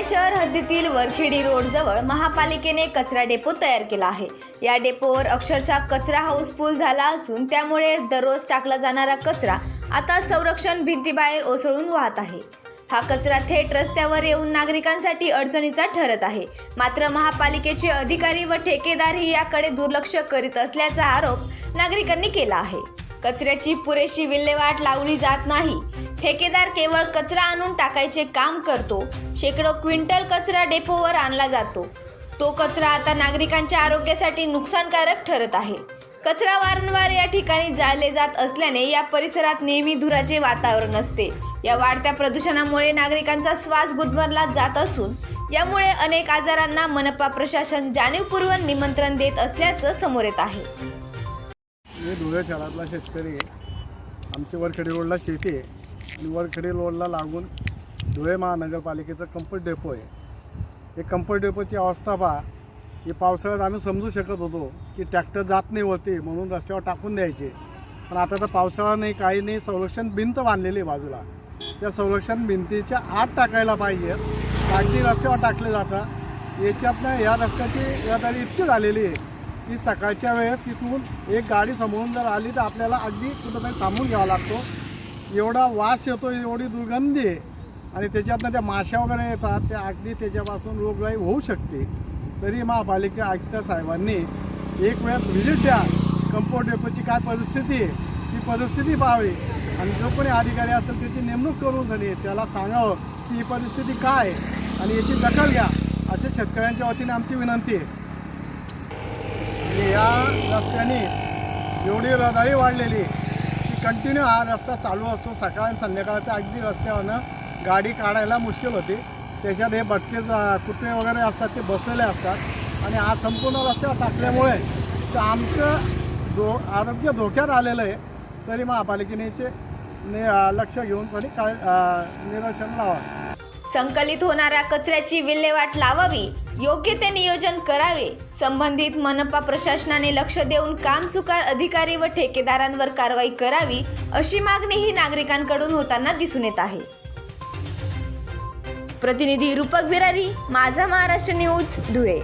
धुळे शहर हद्दीतील वरखेडी रोडजवळ महापालिकेने कचरा डेपो तयार केला आहे. या डेपोवर अक्षरशः कचरा हाऊसफुल झाला असून त्यामुळे दररोज टाकला जाणारा कचरा आता संरक्षण भिंतीबाहेर ओसळून वाहत आहे. हा कचरा थेट रस्त्यावर येऊन नागरिकांसाठी अडचणीचा ठरत आहे. मात्र महापालिकेचे अधिकारी व ठेकेदारही याकडे दुर्लक्ष करीत असल्याचा आरोप नागरिकांनी केला आहे. कचऱ्याची पुरेशी विल्हेवाट लावली जात नाही. ठेकेदार केवळ कचरा आणून टाकायचे काम करतो. शेकडो क्विंटल कचरा डेपोवर आणला जातो. तो कचरा आता नागरिकांच्या आरोग्यासाठी नुकसानकारक ठरत आहे. कचरा वारंवार या ठिकाणी जाळले जात असल्याने या परिसरात नेहमी धुराचे वातावरण असते. या वाढत्या प्रदूषणामुळे नागरिकांचा श्वास गुदमरला जात असून यामुळे अनेक आजारांना मनपा प्रशासन जाणीवपूर्वक निमंत्रण देत असल्याचं समोर येत आहे. मी धुळे शहरातला शेतकरी आहे. आमची वरखेडी रोडला शेती आहे. आणि वरखेडी रोडला लागून धुळे महानगरपालिकेचं कंपोस्ट डेपो आहे. हे कंपोस्ट डेपोची अवस्था पहा. ही पावसाळ्यात आम्ही समजू शकत होतो की ट्रॅक्टर जात नाही होते म्हणून रस्त्यावर टाकून द्यायचे. पण आता तर पावसाळा नाही काही नाही संरक्षण भिंत बांधलेली आहे बाजूला. त्या संरक्षण भिंतीच्या आत टाकायला पाहिजेत. कागदी रस्त्यावर टाकले जातात. याच्यातनं या रस्त्याची रहदारी इतकी झालेली आहे. की सकाळच्या वेळेस इथून एक गाडी समोरून जर आली तर आपल्याला अगदी कुठंतरी थांबून घ्यावा लागतो. एवढा वास येतो एवढी दुर्गंधी आहे. आणि त्याच्यातनं त्या माश्या वगैरे येतात त्या अगदी त्याच्यापासून रोगराई होऊ शकते. तरी महापालिका आयुक्त साहेबांनी एक वेळेस व्हिजिट द्या. कंपोस्ट डेपोची काय परिस्थिती आहे ती परिस्थिती पाहावी. आणि जो कोणी अधिकारी असेल त्याची नेमणूक करून झाली त्याला सांगावं की ही परिस्थिती काय आहे. आणि याची दखल घ्या. असे शेतकऱ्यांच्या वतीने आमची विनंती आहे. की या रस्त्याने एवढी रहदारी वाढलेली की कंटिन्यू हा रस्ता चालू असतो. सकाळ आणि संध्याकाळच्या अगदी रस्त्यावरनं गाडी काढायला मुश्किल होते. त्याच्यात हे भटके जा- कुत्रे वगैरे असतात ते बसलेले असतात. आणि हा संपूर्ण रस्त्यावर टाकल्यामुळे तर आमचं धो आरोग्य धोक्यात आलेलं आहे. तरी महापालिकेनेचे ने लक्ष घेऊन त्यांनी काय निरसन लावा. संकलित होणाऱ्या कचऱ्याची विल्हेवाट लावावी योग्य ते नियोजन करावे संबंधित मनपा प्रशासनाने लक्ष देऊन काम चुकार अधिकारी व ठेकेदारांवर कारवाई करावी अशी मागणी ही नागरिकांकडून होताना दिसून येत आहे. प्रतिनिधी रूपक बिरारी माझा महाराष्ट्र न्यूज धुळे.